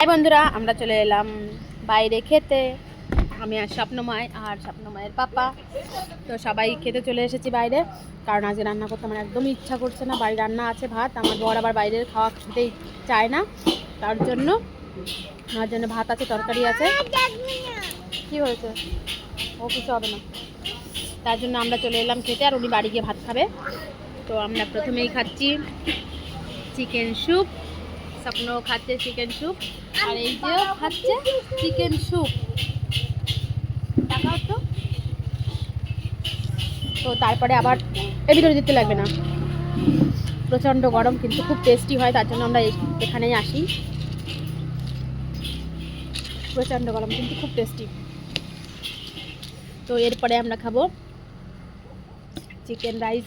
High বন্ধুরা, আমরা চলে এলাম বাইরে খেতে। আমি আর স্বপ্নময় আর স্বপ্নময়ের পাপা। তো সবাই খেতে চলে এসেছি বাইরে, কারণ আজকে রান্না করতে আমার একদমই ইচ্ছা করছে না। বাড়ি রান্না আছে, ভাত। আমার বর আবার বাইরের খাওয়া খেতেই চায় না। তার জন্য, আমার জন্য ভাত আছে, তরকারি আছে। কি হয়েছে? ও কিছু হবে না। তার জন্য আমরা চলে এলাম খেতে, আর উনি বাড়ি গিয়ে ভাত খাবে। তো আমরা প্রথমেই খাচ্ছি চিকেন স্যুপ। স্বপ্ন খাচ্ছে চিকেন স্যুপ আর এই যে খাচ্ছে চিকেন স্যুপ তো। তো তারপরে আবার এর ভিতরে দিতে লাগবে না। প্রচণ্ড গরম, কিন্তু খুব টেস্টি হয়, তার জন্য আমরা এখানেই আসি। প্রচণ্ড গরম, কিন্তু খুব টেস্টি তো এরপরে আমরা খাব chicken rice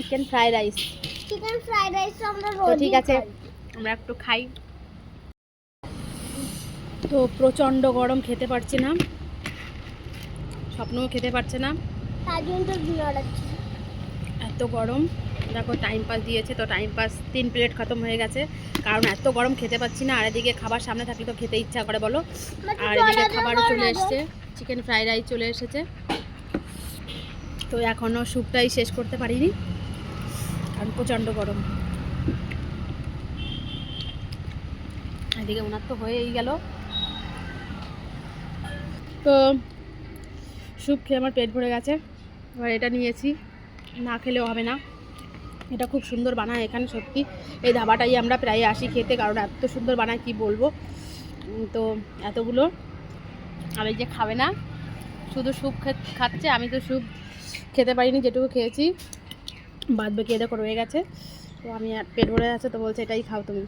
chicken fry rice. Chicken fried rice আমরা তো রোজই ঠিক আছে আমরা একটু খাই। তো প্রচণ্ড গরম খেতে পারছি না। স্বপ্নও খেতে পারছে না। তার জন্য তো ঘুরে বেড়াচ্ছি এত গরম। দেখো টাইম পাস দিয়েছে তো টাইম পাস তিন প্লেট খতম হয়ে গেছে। কারণ এত গরম খেতে পাচ্ছি না। আর এদিকে খাবার সামনে থাকলে তো খেতে ইচ্ছা করে বলো? আর এদিকে খাবারও চলে এসছে। চিকেন ফ্রাইড রাইস চলে এসেছে। তো এখনও স্যুপটাই শেষ করতে পারিনি। কারণ প্রচণ্ড গরম। এদিকে ওনার তো হয়েই গেল। তো স্যুপ খেয়ে আমার পেট ভরে গেছে। এবার এটা নিয়েছি। না খেলেও হবে না। এটা খুব সুন্দর বানায় এখানে, সত্যি। এই ধাবাটাই আমরা প্রায় আসি খেতে, কারণ এত সুন্দর বানায়, কি বলব? তো এতগুলো। আর এই যে খাবে না, শুধু স্যুপ খাচ্ছে, আমি তো স্যুপ খেতে পারিনি, যেটুকু খেয়েছি। বাদ বাকি এদের রয়ে গেছে। তো আমি পেট ভরে আছে, তো বলছে এটাই খাও তুমি।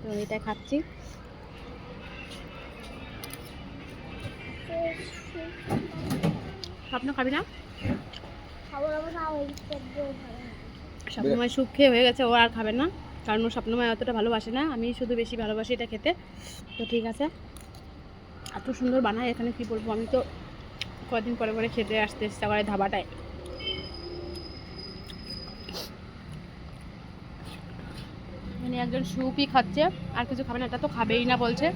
তো এটাই খাচ্ছি। স্বপ্ন খাবি না। স্বপ্নময় সুখ খেয়ে হয়ে গেছে, ও আর খাবে না। কারণ ও স্বপ্নময় অতটা ভালোবাসে না। আমি শুধু বেশি ভালোবাসি এটা খেতে। তো ঠিক আছে। এত সুন্দর বানায়, এখানে কি বলব? আমি তো কদিন পরে পরে খেতে আসতে চেষ্টা করে ধাবাটায়। একজন স্যুপই খাচ্ছে, আর কিছু খাবে না, এটা তো খাবেই না বলছে।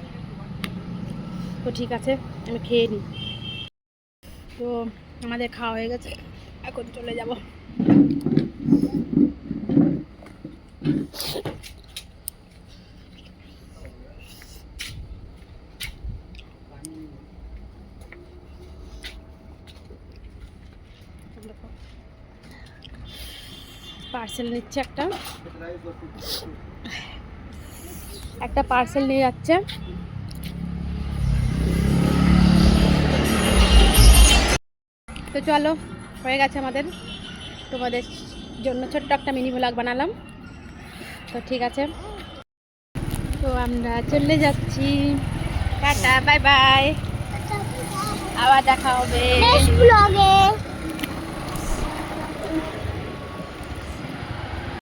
তো ঠিক আছে, আমি খেয়ে নিই। তো আমাদের খাওয়া হয়ে গেছে, এখন চলে যাব। পার্সেল নিচ্ছে একটা। একটা পার্সেল নিয়ে যাচ্ছে। তো চলো, হয়ে গেছে আমাদের। তোমাদের জন্য ছোট্ট একটা মিনি ভ্লগ বানালাম। তো ঠিক আছে। তো আমরা চলে যাচ্ছি। টাটা বাই বাই আবার দেখা হবে। ব্লগে